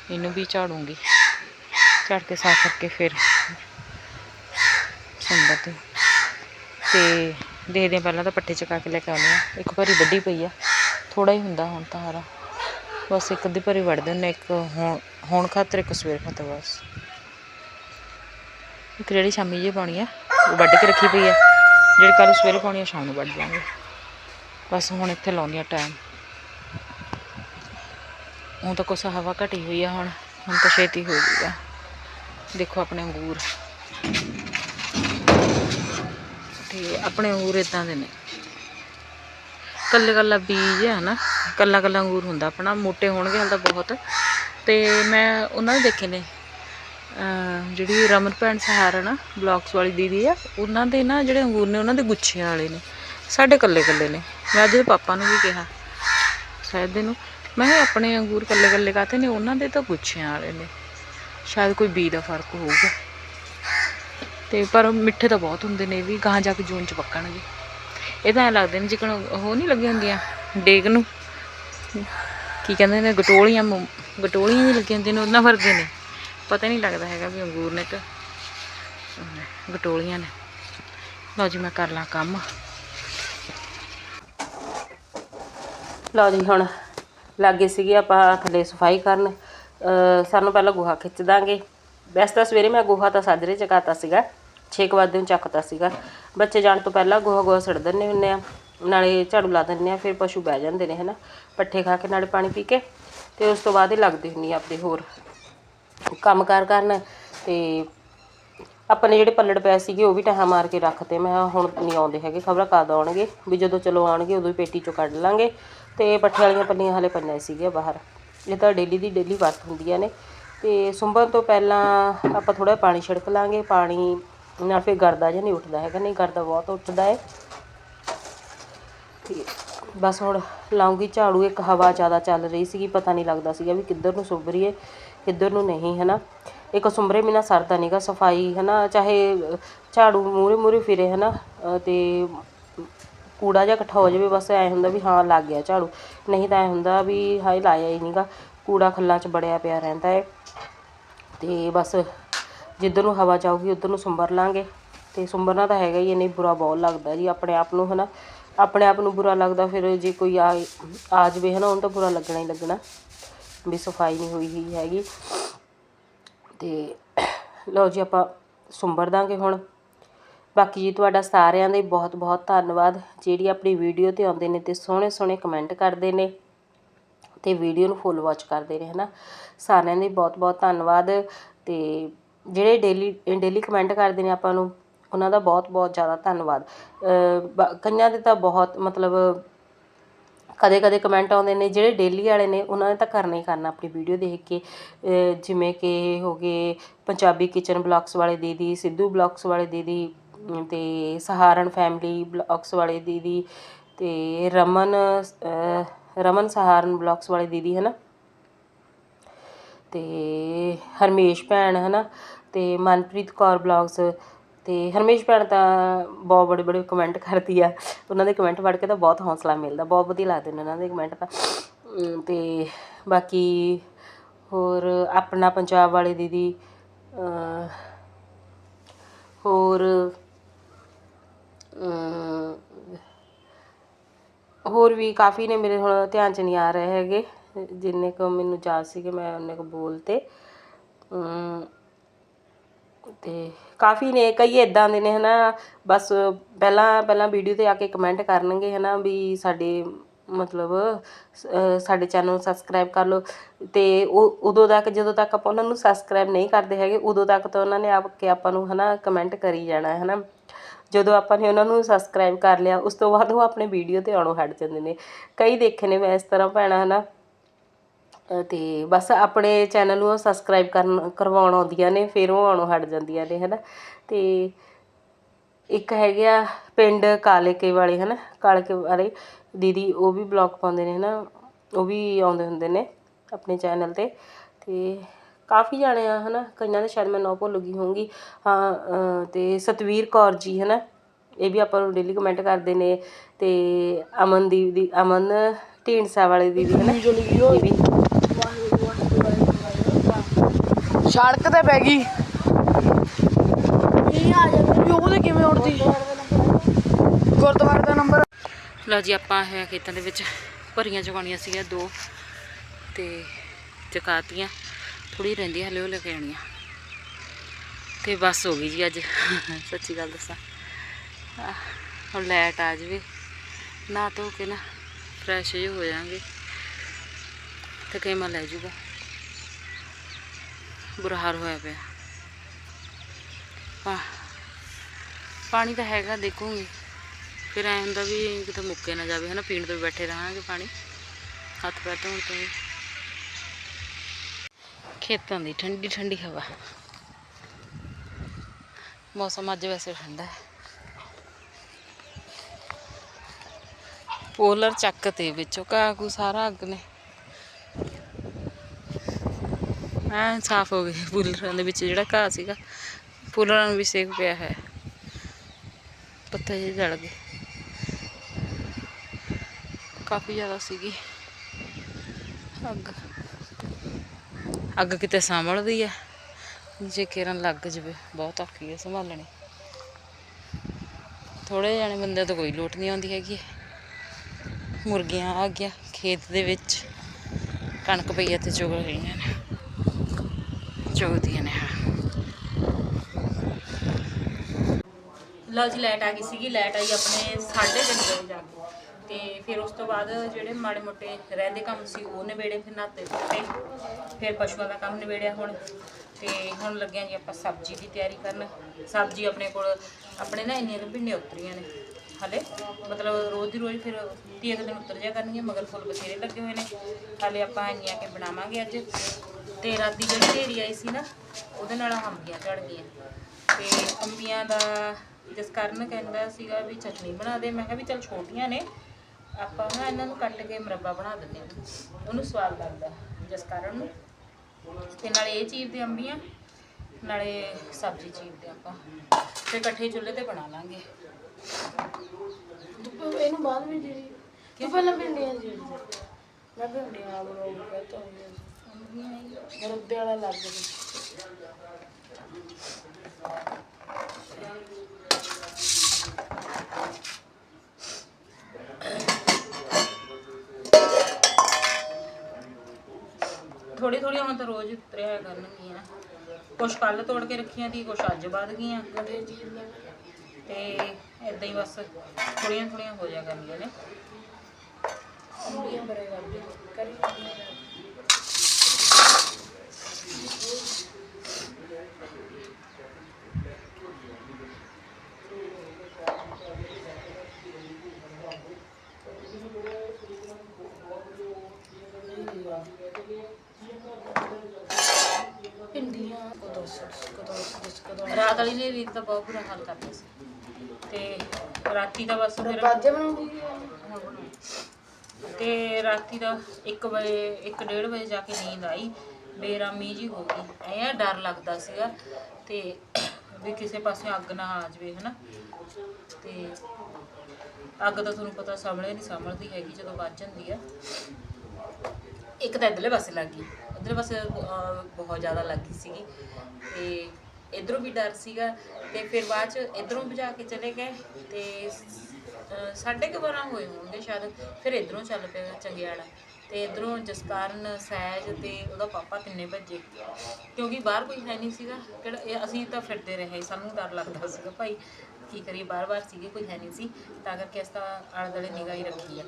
ਇਹਨੂੰ ਵੀ ਝਾੜੂੰਗੀ। ਝਾੜ ਕੇ ਸਾਫ਼ ਕਰਕੇ ਫਿਰ ਸੁੰਦਰ ਤੇ। ਤੇ ਦੇਖਦੇ ਹਾਂ, ਪਹਿਲਾਂ ਤਾਂ ਪੱਠੇ ਚਕਾ ਕੇ ਲੈ ਕੇ ਆਉਂਦੇ ਆ ਇੱਕ ਭਰੀ ਵੱਡੀ ਪਈ ਆ। ਥੋੜਾ ਹੀ ਹੁੰਦਾ ਹੁਣ ਤਾਂ ਹਾਰਾ ਬਸ ਇੱਕ ਅੱਧੀ ਭਰੀ ਵੜਦੇ ਹੁੰਦੇ ਇੱਕ ਹੁਣ ਹੁਣ ਖਾਤਰ ਇੱਕ ਸਵੇਰ ਖਾਤਰ ਬਸ। ਇੱਕ ਜਿਹੜੀ ਸ਼ਾਮੀ ਜੇ ਪਾਉਣੀ ਆ, ਉਹ ਵੱਢ ਕੇ ਰੱਖੀ ਪਈ ਆ। ਜਿਹੜੀ ਕੱਲ ਸਵੇਰੇ ਪਾਉਣੀ ਆ, ਸ਼ਾਮ ਨੂੰ ਵੱਢ ਲਾਂਗੇ ਬਸ ਹੁਣ ਇੱਥੇ ਲਾਉਂਦੀ ਆ ਟਾਈਮ ਹੁਣ ਤਾਂ ਕੁਛ ਹਵਾ ਘਟੀ ਹੋਈ ਆ ਹੁਣ ਹੁਣ ਤਾਂ ਛੇਤੀ ਹੋ ਜਾਊਗਾ ਦੇਖੋ ਆਪਣੇ ਅੰਗੂਰ। ਤੇ ਆਪਣੇ ਅੰਗੂਰ ਇਦਾਂ ਦੇ ਨੇ। ਕੱਲੇ ਕੱਲਾ ਬੀਜ ਹੈ ਨਾ, ਕੱਲਾ ਕੱਲਾ ਅੰਗੂਰ ਹੁੰਦਾ ਆਪਣਾ, ਮੋਟੇ ਹੋਣਗੇ ਹਾਲ ਤਾਂ ਬਹੁਤ। ਤੇ ਮੈਂ ਉਹਨਾਂ ਦੇ ਦੇਖੇ ਨੇ। ਜਿਹੜੀ ਰਮਨ ਭੈਣ ਸਹਾਰਾ ਨਾ ਬਲੌਗਸ ਵਾਲੀ ਦੀਦੀ ਆ, ਉਹਨਾਂ ਦੇ ਨਾ ਜਿਹੜੇ ਅੰਗੂਰ ਨੇ, ਉਹਨਾਂ ਦੇ ਗੁੱਛਿਆਂ ਵਾਲੇ ਨੇ। ਸਾਡੇ ਕੱਲੇ ਕੱਲੇ ਨੇ। ਮੈਂ ਅੱਜ ਦੇ ਪਾਪਾ ਨੂੰ ਵੀ ਕਿਹਾ, ਸ਼ਾਇਦ ਦੇ ਨੂੰ ਮੈਂ ਕਿਹਾ ਆਪਣੇ ਅੰਗੂਰ ਕੱਲੇ ਕੱਲੇ ਕਾਤੇ ਨੇ, ਉਹਨਾਂ ਦੇ ਤਾਂ ਗੁੱਛਿਆਂ ਵਾਲੇ ਨੇ। ਸ਼ਾਇਦ ਕੋਈ ਬੀ ਦਾ ਫ਼ਰਕ ਹੋਊਗਾ। ਤੇ ਪਰ ਮਿੱਠੇ ਤਾਂ ਬਹੁਤ ਹੁੰਦੇ ਨੇ, ਇਹ ਵੀ ਗਾਂ ਜਾ ਕੇ ਜੂਨ ਚ ਪੱਕਣਗੇ। ਇਹ ਤਾਂ ਐ ਲੱਗਦੇ ਨੇ ਜਿਕਣ ਉਹ ਨਹੀਂ ਲੱਗੀਆਂ ਹੁੰਦੀਆਂ, ਡੇਗ ਨੂੰ। ਕੀ ਕਹਿੰਦੇ ਨੇ, ਗਟੋਲੀਆਂ, ਮੁ- ਗਟੋਲੀਆਂ ਵੀ ਲੱਗੀਆਂ ਹੁੰਦੀਆਂ ਨੇ, ਉਹਨਾਂ ਵਰਗੇ ਨੇ। ਪਤਾ ਨਹੀਂ ਲੱਗਦਾ ਹੈਗਾ ਵੀ ਅੰਗੂਰ ਨੇ ਕਿ ਅਹ, ਗਟੋਲੀਆਂ ਨੇ। ਲਓ ਜੀ ਮੈਂ ਕਰ ਲਾਂ ਕੰਮ। ਲਓ ਜੀ ਹੁਣ ਲੱਗੇ ਸੀਗੇ ਆਪਾਂ ਥੱਲੇ ਸਫ਼ਾਈ ਕਰਨ। ਸਾਨੂੰ ਪਹਿਲਾਂ ਗੋਹਾ ਖਿੱਚ ਦਾਂਗੇ। ਵੈਸੇ ਤਾਂ ਸਵੇਰੇ ਮੈਂ ਗੋਹਾ ਤਾਂ ਸਾਜਰੇ ਚਕਾਤਾ ਸੀਗਾ। 6 ਵਜੇ ਨੂੰ ਚੱਕਤਾ ਸੀਗਾ। ਬੱਚੇ ਜਾਣ ਤੋਂ ਪਹਿਲਾਂ ਗੋਹਾ ਗੋਹਾ ਸੜ ਦਿੰਦੇ ਹੁੰਦੇ ਆ। ਨਾਲੇ ਝਾੜੂ ਲਾ ਦਿੰਦੇ ਆ ਫਿਰ ਪਸ਼ੂ ਬਹਿ ਜਾਂਦੇ ਨੇ ਹਨਾ। ਪੱਠੇ ਖਾ ਕੇ ਨਾਲੇ ਪਾਣੀ ਪੀ ਕੇ। ਤੇ ਉਸ ਤੋਂ ਬਾਅਦ ਹੀ ਲੱਗਦੀ ਹੁੰਦੀ ਆ ਆਪਣੀ ਹੋਰ ਕੰਮਕਾਰ ਕਰਨ ਤੇ ਆਪਣੇ ਜਿਹੜੇ ਪੱਲੜ ਪਏ ਸੀਗੇ ਉਹ ਵੀ ਟਾਹਾਂ ਮਾਰ ਕੇ ਰੱਖਤੇ। ਮੈਂ ਕਿਹਾ ਹੁਣ ਨਹੀਂ ਆਉਂਦੇ ਹੈਗੇ, ਖਬਰਾਂ ਕਦ ਆਉਣਗੇ? ਵੀ ਜਦੋਂ ਚਲੋ ਆਉਣਗੇ, ਉਦੋਂ ਹੀ ਪੇਟੀ ਚੋਂ ਕੱਢ ਲਾਂਗੇ। ਤੇ ਪੱਠੇ ਵਾਲੀਆਂ ਪੱਲੀਆਂ ਹਲੇ ਪਈਆਂ ਸੀਗੀਆਂ ਬਾਹਰ। ਇਹ ਤਾਂ ਡੇਲੀ ਦੀ ਡੇਲੀ ਵਰਤ ਹੁੰਦੀਆਂ ਨੇ। ਤੇ ਸੁੰਬਣ ਤੋਂ ਪਹਿਲਾਂ ਆਪਾਂ ਥੋੜਾ ਪਾਣੀ ਛਿੜਕ ਲਾਂਗੇ। ਪਾਣੀ ਨਾਲ ਫਿਰ ਗਰਦਾ ਜਿਹਾ ਨਹੀਂ ਉੱਠਦਾ ਹੈਗਾ, ਨਹੀਂ ਗਰਦਾ ਬਹੁਤ ਉੱਠਦਾ ਹੈ ਤੇ ਬਸ ਹੁਣ ਲਾਉਂਗੀ ਝਾੜੂ। ਇੱਕ ਹਵਾ ਜ਼ਿਆਦਾ ਚੱਲ ਰਹੀ ਸੀਗੀ, ਪਤਾ ਨਹੀਂ ਲੱਗਦਾ ਸੀਗਾ ਵੀ ਕਿੱਧਰ ਨੂੰ ਸੁੰਭ ਰਹੀ ਹੈ ਇੱਧਰ ਨੂੰ ਨਹੀਂ ਹੈ ਨਾ ਇੱਕ ਸੁੰਬਰੇ ਬਿਨਾ ਸਰਦਾ ਨਹੀਂਗਾ ਸਫ਼ਾਈ ਹੈ ਨਾ ਚਾਹੇ ਝਾੜੂ ਮੂਹਰੇ ਮੂਹਰੇ ਫਿਰੇ ਹੈ ਨਾ ਅਤੇ ਕੂੜਾ ਜਿਹਾ ਇਕੱਠਾ ਹੋ ਜਾਵੇ, ਬਸ ਐ ਹੁੰਦਾ ਵੀ ਹਾਂ, ਲੱਗ ਗਿਆ ਝਾੜੂ। ਨਹੀਂ ਤਾਂ ਐ ਹੁੰਦਾ ਵੀ ਹਾਏ, ਲਾਇਆ ਹੀ ਨਹੀਂਗਾ ਕੂੜਾ ਖੱਲਾਂ 'ਚ ਬੜਿਆ ਪਿਆ ਰਹਿੰਦਾ ਹੈ ਅਤੇ ਬਸ ਜਿੱਧਰ ਨੂੰ ਹਵਾ ਜਾਊਗੀ ਉਧਰ ਨੂੰ ਸੁੰਬਰ ਲਾਂਗੇ। ਅਤੇ ਸੁੰਬਰਨਾ ਤਾਂ ਹੈਗਾ ਹੀ ਨਹੀਂ ਬੁਰਾ ਬਹੁਤ ਲੱਗਦਾ ਜੀ, ਆਪਣੇ ਆਪ ਨੂੰ ਹੈ ਨਾ ਆਪਣੇ ਆਪ ਨੂੰ ਬੁਰਾ ਲੱਗਦਾ, ਫਿਰ ਜੇ ਕੋਈ ਆ ਆ ਜਾਵੇ ਨਾ ਉਹਨੂੰ ਤਾਂ ਬੁਰਾ ਲੱਗਣਾ ਹੀ ਲੱਗਣਾ। ਵੀ ਸਫ਼ਾਈ ਨਹੀਂ ਹੋਈ ਹੀ ਹੈਗੀ। ਤੇ ਲਓ ਜੀ ਆਪਾਂ ਸੁੰਬਰ ਦਾਂਗੇ ਹੁਣ। ਬਾਕੀ ਜੀ ਤੁਹਾਡਾ ਸਾਰਿਆਂ ਦਾ ਬਹੁਤ ਬਹੁਤ ਧੰਨਵਾਦ। ਜਿਹੜੀ ਆਪਣੀ ਵੀਡੀਓ ਤੇ ਆਉਂਦੇ ਨੇ ਤੇ ਸੋਹਣੇ ਸੋਹਣੇ ਕਮੈਂਟ ਕਰਦੇ ਨੇ ਤੇ ਵੀਡੀਓ ਨੂੰ ਫੁੱਲ ਵਾਚ ਕਰਦੇ ਨੇ, ਹਨਾ? ਸਾਰਿਆਂ ਦੇ ਬਹੁਤ ਬਹੁਤ ਧੰਨਵਾਦ। ਤੇ ਜਿਹੜੇ ਡੇਲੀ ਡੇਲੀ ਕਮੈਂਟ ਕਰਦੇ ਨੇ ਆਪਾਂ ਨੂੰ, ਉਹਨਾਂ ਦਾ ਬਹੁਤ ਬਹੁਤ ਜ਼ਿਆਦਾ ਧੰਨਵਾਦ। ਬ- ਕਈਆਂ ਦੇ ਤਾਂ ਬਹੁਤ ਮਤਲਬ ਕਦੇ ਕਦੇ ਕਮੈਂਟ ਆਉਂਦੇ ਨੇ, ਜਿਹੜੇ ਡੇਲੀ ਵਾਲੇ ਨੇ, ਉਹਨਾਂ ਨੇ ਤਾਂ ਕਰਨਾ ਹੀ ਕਰਨਾ ਆਪਣੀ ਵੀਡੀਓ ਦੇਖ ਕੇ। ਜਿਵੇਂ ਕਿ ਹੋ ਗਏ ਪੰਜਾਬੀ ਕਿਚਨ ਬਲੌਗਸ ਵਾਲੇ ਦੀਦੀ, ਸਿੱਧੂ ਬਲੌਗਸ ਵਾਲੇ ਦੀਦੀ ਅਤੇ ਸਹਾਰਨ ਫੈਮਿਲੀ ਬਲੌਗਸ ਵਾਲੇ ਦੀਦੀ ਅਤੇ ਰਮਨ ਰਮਨ ਸਹਾਰਨ ਬਲੌਗਸ ਵਾਲੇ ਦੀਦੀ ਹੈ ਨਾ ਅਤੇ ਹਰਮੇਸ਼ ਭੈਣ ਹੈ ਨਾ ਅਤੇ ਮਨਪ੍ਰੀਤ ਕੌਰ ਬਲੌਗਸ ਅਤੇ ਹਰਮੇਸ਼ ਭੈਣ ਤਾਂ ਬਹੁਤ ਬੜੇ ਬੜੇ ਕਮੈਂਟ ਕਰਦੀ ਆ। ਉਹਨਾਂ ਦੇ ਕਮੈਂਟ ਪੜ੍ਹ ਕੇ ਤਾਂ ਬਹੁਤ ਹੌਂਸਲਾ ਮਿਲਦਾ, ਬਹੁਤ ਵਧੀਆ ਲੱਗਦੇ ਨੇ ਉਹਨਾਂ ਦੇ ਕਮੈਂਟ ਤਾਂ। ਅਮ ਬਾਕੀ ਹੋਰ ਆਪਣਾ ਪੰਜਾਬ ਵਾਲੇ ਦੀਦੀ ਹੋਰ ਹੋਰ ਵੀ ਕਾਫੀ ਨੇ ਮੇਰੇ ਹੁਣ ਧਿਆਨ ਚ ਨਹੀਂ ਆ ਰਹੇ ਹੈਗੇ। ਜਿੰਨੇ ਕੁ ਮੈਨੂੰ ਯਾਦ ਸੀਗੇ ਮੈਂ ਉਹਨੇ ਕੁ ਬੋਲਤੇ। ਅਮ ਕਾਫੀ ਨੇ, ਕਈ ਇੱਦਾਂ ਦੇ ਨੇ ਹੈ ਨਾ ਬਸ ਪਹਿਲਾਂ ਪਹਿਲਾਂ ਵੀਡੀਓ ਤੇ ਆ ਕੇ ਕਮੈਂਟ ਕਰਨਗੇ ਹੈ ਨਾ ਵੀ ਸਾਡੇ ਮਤਲਬ ਸਾਡੇ ਚੈਨਲ ਨੂੰ ਸਬਸਕ੍ਰਾਈਬ ਕਰ ਲਓ। ਅਤੇ ਉਹ ਉਦੋਂ ਤੱਕ, ਜਦੋਂ ਤੱਕ ਆਪਾਂ ਉਹਨਾਂ ਨੂੰ ਸਬਸਕ੍ਰਾਈਬ ਨਹੀਂ ਕਰਦੇ ਹੈਗੇ, ਉਦੋਂ ਤੱਕ ਤਾਂ ਉਹਨਾਂ ਨੇ ਆਪ ਕੇ ਆਪਾਂ ਨੂੰ ਹੈ ਨਾ ਕਮੈਂਟ ਕਰੀ ਜਾਣਾ ਹੈ ਨਾ ਜਦੋਂ ਆਪਾਂ ਨੇ ਉਹਨਾਂ ਨੂੰ ਸਬਸਕ੍ਰਾਈਬ ਕਰ ਲਿਆ, ਉਸ ਤੋਂ ਬਾਅਦ ਉਹ ਆਪਣੇ ਵੀਡੀਓ ਤੇ ਆਉਣੋਂ ਹਟ ਜਾਂਦੇ ਨੇ। ਕਈ ਦੇਖੇ ਨੇ ਮੈਂ ਇਸ ਤਰ੍ਹਾਂ ਭੈਣਾਂ ਹੈ ਨਾ ਤੇ ਬਸ ਆਪਣੇ ਚੈਨਲ ਨੂੰ ਸਬਸਕ੍ਰਾਈਬ ਕਰਨ ਕਰਵਾਉਣ ਆਉਂਦੀਆਂ ਨੇ ਫਿਰ ਉਹ ਆਉਣੋਂ ਹਟ ਜਾਂਦੀਆਂ ਨੇ ਹਨਾ? ਤੇ ਇੱਕ ਹੈਗੇ ਆ ਪਿੰਡ ਕਾਲੇਕੇ ਵਾਲੇ ਹਨਾ? ਕਾਲੇਕੇ ਵਾਲੇ ਦੀਦੀ ਉਹ ਵੀ ਬਲੌਗ ਪਾਉਂਦੇ ਨੇ ਹਨਾ? ਉਹ ਵੀ ਆਉਂਦੇ ਹੁੰਦੇ ਨੇ ਆਪਣੇ ਚੈਨਲ ਤੇ। ਤੇ ਕਾਫੀ ਜਾਣੇ ਆ ਹਨਾ? ਕਈਆਂ ਦੇ ਸ਼ਾਇਦ ਮੈਂ ਨਾਂ ਭੁੱਲ ਗਈ ਹੋਊਂਗੀ। ਹਾਂ ਅ, ਤੇ ਸਤਵੀਰ ਕੌਰ ਜੀ ਹਨਾ? ਇਹ ਵੀ ਆਪਾਂ ਨੂੰ ਡੇਲੀ ਕਮੈਂਟ ਕਰਦੇ ਨੇ। ਤੇ ਅਮਨਦੀਪ ਦੀ ਅਮਨ ਢੀਂਡਸਾ ਵਾਲੇ ਦੀ ਦੀਦੀ ਹਨਾ? ਇਹ ਵੀ ਸੜਕ ਤੇ ਪੈ ਗਈ। ਇਹ ਆ ਜਾ ਵੀ ਉਹਦੇ ਕਿਵੇਂ ਉੜਦੀ ਗੁਰਦੁਆਰੇ ਦਾ ਨੰਬਰ। ਲਓ ਜੀ ਆਪਾਂ ਹੈ ਖੇਤਾਂ ਦੇ ਵਿੱਚ। ਭਰੀਆਂ ਚੁਕਾਉਣੀਆਂ ਸੀਗੀਆਂ ਦੋ ਤੇ ਚੁਕਾਤੀਆਂ। ਥੋੜੀ ਰਹਿੰਦੀ ਹਲੇ ਉਹ ਲੈ ਕੇ ਆਉਣੀਆਂ। ਤੇ ਬਸ ਹੋ ਗਈ ਜੀ ਅੱਜ। ਸੱਚੀ ਗੱਲ ਦੱਸਾਂ। ਹੁਣ ਲਾਈਟ ਆ ਜਾਵੇ। ਨਾ ਧੋ ਕੇ ਨਾ ਫਰੈਸ਼ ਹੋ ਜਾਾਂਗੇ ਤੇ ਕੇਮਾ ਲੈ ਜੂਗਾ ਬੁਰਾ ਹਾਲ ਹੋਇਆ ਪਿਆ ਆਹ, ਪਾਣੀ ਤਾਂ ਹੈਗਾ ਦੇਖੂਗੀ ਫਿਰ ਐ ਹੁੰਦਾ ਵੀ ਕਿਤੇ ਮੁੱਕੇ ਨਾ ਜਾਵੇ ਹਨਾ ਪੀਣ ਤੋਂ ਵੀ ਬੈਠੇ ਰਹਾਂਗੇ ਪਾਣੀ ਹੱਥ ਪੈਰ ਧੋਣ ਤੋਂ ਵੀ ਖੇਤਾਂ ਦੀ ਠੰਡੀ ਠੰਡੀ ਹਵਾ ਮੌਸਮ ਅੱਜ ਵੈਸੇ ਠੰਡਾ ਹੈ ਪੋਲਰ ਚੱਕ ਤੇ ਵਿੱਚੋਂ ਘਾਹ ਘੂ ਸਾਰਾ ਅੱਗ ਨੇ ਐ ਸਾਫ਼ ਹੋ ਗਏ ਪੂਲਰਾਂ ਦੇ ਵਿੱਚ ਜਿਹੜਾ ਘਾਹ ਸੀਗਾ ਪੂਲਰਾਂ ਨੂੰ ਵੀ ਸੇਕ ਪਿਆ ਹੈ। ਪੱਤੇ ਜਿਹੇ ਜਲ ਗਏ। ਕਾਫੀ ਜ਼ਿਆਦਾ ਸੀਗੀ। ਅੱਗ। ਅੱਗ ਕਿਤੇ ਸੰਭਲਦੀ ਹੈ ਜੇ ਕਿਰਨ ਲੱਗ ਜਵੇ, ਬਹੁਤ ਔਖੀ ਹੈ ਸੰਭਾਲਣੀ। ਥੋੜੇ ਜਾਣੇ ਬੰਦੇ ਤੋਂ ਕੋਈ ਲੋਟ ਨਹੀਂ ਆਉਂਦੀ ਹੈਗੀ। ਮੁਰਗੀਆਂ ਆ ਗਿਆ ਖੇਤ ਦੇ ਵਿੱਚ। ਕਣਕ ਪਈ ਹੈ ਤੇ ਚੁਗ ਰਹੀਆਂ ਨੇ। ਚੁਗਦੀਆਂ ਨੇ ਲਓ ਜੀ ਲਾਈਟ ਆ ਗਈ ਸੀਗੀ। ਲਾਈਟ ਆਈ ਆਪਣੇ 3:30 ਵਜੇ ਜਾ ਕੇ। ਤੇ ਫਿਰ ਉਸ ਤੋਂ ਬਾਅਦ ਜਿਹੜੇ ਮਾੜੇ ਮੋਟੇ ਰਹਿੰਦੇ ਕੰਮ ਸੀ, ਉਹ ਨਿਬੇੜੇ ਫਿਰ ਨਾਤੇ ਧੋਤੇ ਫਿਰ ਪਸ਼ੂਆਂ ਦਾ ਕੰਮ ਨਿਬੇੜਿਆ ਹੁਣ। ਤੇ ਹੁਣ ਲੱਗਿਆ ਜੀ ਆਪਾਂ ਸਬਜ਼ੀ ਦੀ ਤਿਆਰੀ ਕਰਨ। ਸਬਜ਼ੀ ਆਪਣੇ ਕੋਲ, ਆਪਣੇ ਨਾ ਇੰਨੀਆਂ ਭਿੰਡੀਆਂ ਉਤਰੀਆਂ ਨੇ। ਹਲੇ ਮਤਲਬ ਰੋਜ਼ ਦੀ ਰੋਜ਼ ਫਿਰ ਤੀਏ ਦਿਨ ਉਤਰ ਜਾ ਕਰਨਗੀਆਂ, ਮਗਰ ਫੁੱਲ ਬਥੇਰੇ ਲੱਗੇ ਹੋਏ ਨੇ। ਹਲੇ ਆਪਾਂ ਇੰਨੀਆਂ ਕੇ ਬਣਾਵਾਂਗੇ ਅੱਜ। ਤੇ ਰਾਤੀ ਜਿਹੜੀ ਢੇਰੀ ਆਈ ਸੀ ਨਾ ਉਹਦੇ ਨਾਲ ਅੰਬੀਆਂ ਝੜ ਗਈਆਂ। ਤੇ ਅੰਬੀਆਂ ਦਾ ਜਿਸ ਕਾਰਨ ਕਹਿੰਦਾ ਸੀਗਾ ਵੀ ਚਟਨੀ ਬਣਾ ਦੇ ਮੈਂ ਕਿਹਾ ਵੀ ਚਲ ਛੋਟੀਆਂ ਨੇ ਆਪਾਂ ਨਾ ਇਹਨਾਂ ਨੂੰ ਕੱਟ ਕੇ ਮੁਰੱਬਾ ਬਣਾ ਦਿੰਦੇ ਹਾਂ। ਉਹਨੂੰ ਸਵਾਦ ਲੱਗਦਾ ਜਿਸ ਕਾਰਨ ਨੂੰ। ਤੇ ਨਾਲੇ ਇਹ ਚੀਜ਼ ਦੇ ਅੰਬੀਆਂ ਨਾਲੇ ਸਬਜ਼ੀ ਚੀਜ਼ ਦੇ ਆਪਾਂ। ਤੇ ਇਕੱਠੇ ਚੁੱਲ੍ਹੇ ਤੇ ਬਣਾ ਲਾਂਗੇ। ਇਹਨੂੰ ਬਾਅਦ ਵਿੱਚ ਜਿਹੜੀ ਕਿ ਪਹਿਲਾਂ ਭਿੰਡੀਆਂ ਜੀ ਮੈਂ ਭਿੰਡੀਆਂ ਬਣਾਉਂਗਾ ਤਾਂ ਮੁਰੱਬੇ ਵਾਲਾ ਲੱਗ ਥੋੜੀ ਥੋੜੀ ਹੁਣ ਤਾਂ ਰੋਜ਼ ਉਤਰਿਆ ਕਰਨਗੀਆਂ। ਕੁਛ ਕੱਲ ਤੋੜ ਕੇ ਰੱਖੀਆਂ ਸੀ ਕੁਛ ਅੱਜ ਵੱਧ ਗਈਆਂ। ਤੇ ਇਦਾਂ ਹੀ ਬਸ ਥੋੜੀਆਂ ਥੋੜੀਆਂ ਹੋ ਜਾ ਕਰਨੀਆਂ ਨੇ। ਕਰੀ ਪਿੰਡੀਆਂ ਰਾਤ ਵਾਲੀ ਨੇ ਰੀਤ ਦਾ ਬਹੁਤ ਬੁਰਾ ਹਾਲ ਕਰਤਾ ਸੀ। ਤੇ ਰਾਤੀ ਦਾ ਬਸ ਫਿਰ ਤੇ ਰਾਤੀ ਦਾ 1 ਵਜੇ 1:30 ਵਜੇ ਜਾ ਕੇ ਨੀਂਦ ਆਈ ਬੇਰਾਮੀ ਜੀ ਹੋ ਗਈ। ਐ ਡਰ ਲੱਗਦਾ ਸੀਗਾ ਤੇ ਵੀ ਕਿਸੇ ਪਾਸੇ ਅੱਗ ਨਾ ਆ ਜਾਵੇ ਹਨਾ। ਤੇ ਅੱਗ ਤਾਂ ਤੁਹਾਨੂੰ ਪਤਾ ਸਾਹਮਣੇ ਨਹੀਂ ਸਾਹਮਣਦੀ ਹੈਗੀ ਜਦੋਂ ਵੱਜ ਜਾਂਦੀ ਆ। ਇੱਕ ਤਾਂ ਇਧਰਲੇ ਪਾਸੇ ਲੱਗ ਗਈ। ਇਧਰਲੇ ਪਾਸੇ ਬਹੁਤ ਜ਼ਿਆਦਾ ਲੱਗ ਗਈ ਸੀਗੀ। ਤੇ ਇਧਰੋਂ ਵੀ ਡਰ ਸੀਗਾ ਤੇ ਫਿਰ ਬਾਅਦ ਚ ਇਧਰੋਂ ਭਜਾ ਕੇ ਚਲੇ ਗਏ ਤੇ ਸਾਢੇ ਕੁ ਬਾਰਾਂ ਹੋਏ ਹੋਣਗੇ ਸ਼ਾਇਦ, ਫਿਰ ਇਧਰੋਂ ਚੱਲ ਪਿਆ ਚੰਗਿਆੜਾ। ਤੇ ਇਧਰੋਂ ਜਸਕਾਰਨ, ਸਹਿਜ ਤੇ ਉਹਦਾ ਪਾਪਾ ਤਿੰਨੇ ਭੱਜੇ। ਕਿਉਂਕਿ ਬਾਹਰ ਕੋਈ ਹੈ ਨਹੀਂ ਸੀਗਾ। ਕਿਹੜਾ, ਇਹ ਅਸੀਂ ਤਾਂ ਫਿਰਦੇ ਰਹੇ, ਸਾਨੂੰ ਡਰ ਲੱਗਦਾ ਸੀਗਾ ਭਾਈ। ਕੀ ਕਰੀਏ? ਬਾਰ-ਬਾਰ ਸੀਗੇ ਕੋਈ ਹੈ ਨਹੀਂ ਸੀ। ਤਾਂ ਕਰਕੇ ਅਸੀਂ ਤਾਂ ਆਲੇ ਦੁਆਲੇ ਨਿਗਾਹ ਹੀ ਰੱਖੀ ਆ।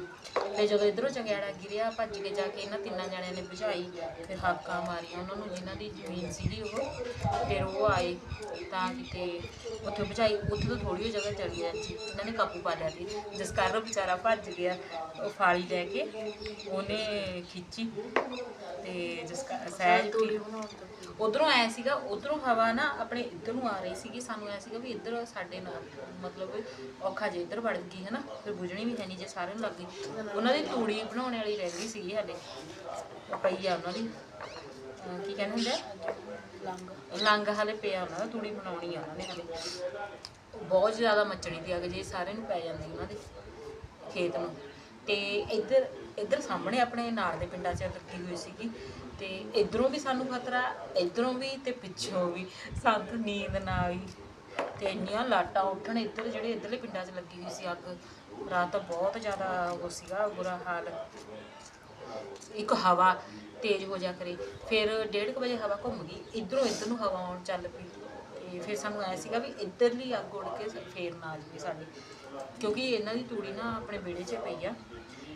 ਤੇ ਜਦੋਂ ਇਧਰੋਂ ਚੰਗਿਆੜਾ ਗਿਰਿਆ ਭੱਜ ਕੇ ਜਾ ਕੇ ਇਹਨਾਂ ਤਿੰਨਾਂ ਜਣਿਆਂ ਨੇ ਬੁਝਾਈ ਫਿਰ ਹਾਕਾਂ ਮਾਰੀਆਂ ਉਹਨਾਂ ਨੂੰ ਜਿਨ੍ਹਾਂ ਦੀ ਜ਼ਮੀਨ ਸੀਗੀ ਉਹ। ਫਿਰ ਉਹ ਆਏ ਤਾਂ ਕਿਤੇ ਉੱਥੇ ਬੁਝਾਈ ਉੱਥੇ ਤੋਂ ਥੋੜੀ ਜਿਹੀ ਜਗ੍ਹਾ ਚਲੀ ਸੀ। ਇਹਨਾਂ ਨੇ ਕਾਬੂ ਪਾ ਲਿਆ ਸੀ। ਜਿਸ ਕਾਰਨ ਵਿਚਾਰਾ ਭੱਜ ਗਿਆ ਉਹ ਫਾਲੀ ਲੈ ਕੇ ਉਹਨੇ ਖਿੱਚੀ। ਤੇ ਜਿਸ ਕਾ ਸਹਿਜ ਵੀ ਉਧਰੋਂ ਆਇਆ ਸੀਗਾ ਉਧਰੋਂ ਹਵਾ ਨਾ ਆਪਣੇ ਇੱਧਰ ਨੂੰ ਆ ਰਹੀ ਸੀਗੀ। ਸਾਨੂੰ ਆਇਆ ਸੀਗਾ ਵੀ ਇੱਧਰ ਸਾਡੇ ਨਾਲ। ਮਤਲਬ ਔਖਾ ਜੇ ਇੱਧਰ ਵੜ ਗਈ ਹਨਾ? ਫਿਰ ਬੁਝਣੀ ਵੀ ਹੈ ਨਹੀਂ ਜੇ ਸਾਰਿਆਂ ਨੂੰ ਲੱਗ ਗਈ। ਉਹਨਾਂ ਦੀ ਤੂੜੀ ਬਣਾਉਣ ਵਾਲੀ ਰਹਿ ਗਈ ਸੀਗੀ ਸਾਡੇ। ਪਈ ਆ ਉਹਨਾਂ ਦੀ। ਕੀ ਕਹਿੰਦੇ ਹੁੰਦੇ? ਲੰਗ ਲੰਗ ਹਾਲੇ ਪਿਆ ਉਹਨਾਂ ਦਾ ਤੂੜੀ ਬਣਾਉਣੀ ਆ ਉਹਨਾਂ ਨੇ ਹਾਲੇ। ਬਹੁਤ ਜ਼ਿਆਦਾ ਮੱਚਣੀ ਦੀ ਅਗ ਜੇ ਸਾਰਿਆਂ ਨੂੰ ਪੈ ਜਾਂਦੀ ਉਹਨਾਂ ਦੇ ਖੇਤ ਨੂੰ। ਤੇ ਇੱਧਰ ਇੱਧਰ ਸਾਹਮਣੇ ਆਪਣੇ ਨਾਲ ਦੇ ਪਿੰਡਾਂ 'ਚ ਲੱਗੀ ਹੋਈ ਸੀਗੀ। ਤੇ ਇਧਰੋਂ ਵੀ ਸਾਨੂੰ ਖਤਰਾ ਇਧਰੋਂ ਵੀ ਤੇ ਪਿੱਛੋਂ ਵੀ। ਸਾਨੂੰ ਨੀਂਦ ਨਾ ਆਈ। ਤੇ ਇੰਨੀਆਂ ਲਾਟਾਂ ਉੱਠਣ ਇੱਧਰ, ਜਿਹੜੇ ਇੱਧਰਲੇ ਪਿੰਡਾਂ 'ਚ ਲੱਗੀ ਹੋਈ ਸੀ ਅੱਗ, ਰਾਤ ਤਾਂ ਬਹੁਤ ਜ਼ਿਆਦਾ ਉਹ ਸੀਗਾ ਬੁਰਾ ਹਾਲ। ਇੱਕ ਹਵਾ ਤੇਜ਼ ਹੋ ਜਾ ਕਰੇ। ਫਿਰ 1:30 ਵਜੇ ਹਵਾ ਘੁੰਮ ਗਈ, ਇਧਰੋਂ ਇੱਧਰ ਨੂੰ ਹਵਾ ਆਉਣ ਚੱਲ ਪਈ। ਤੇ ਫਿਰ ਸਾਨੂੰ ਐ ਸੀਗਾ ਵੀ ਇੱਧਰਲੀ ਅੱਗ ਉੱਡ ਕੇ ਫੇਰ ਨਾ ਆ ਜਾਵੇ ਸਾਡੀ। ਕਿਉਂਕਿ ਇਹਨਾਂ ਦੀ ਤੂੜੀ ਨਾ ਆਪਣੇ ਵਿਹੜੇ 'ਚ ਪਈ ਆ।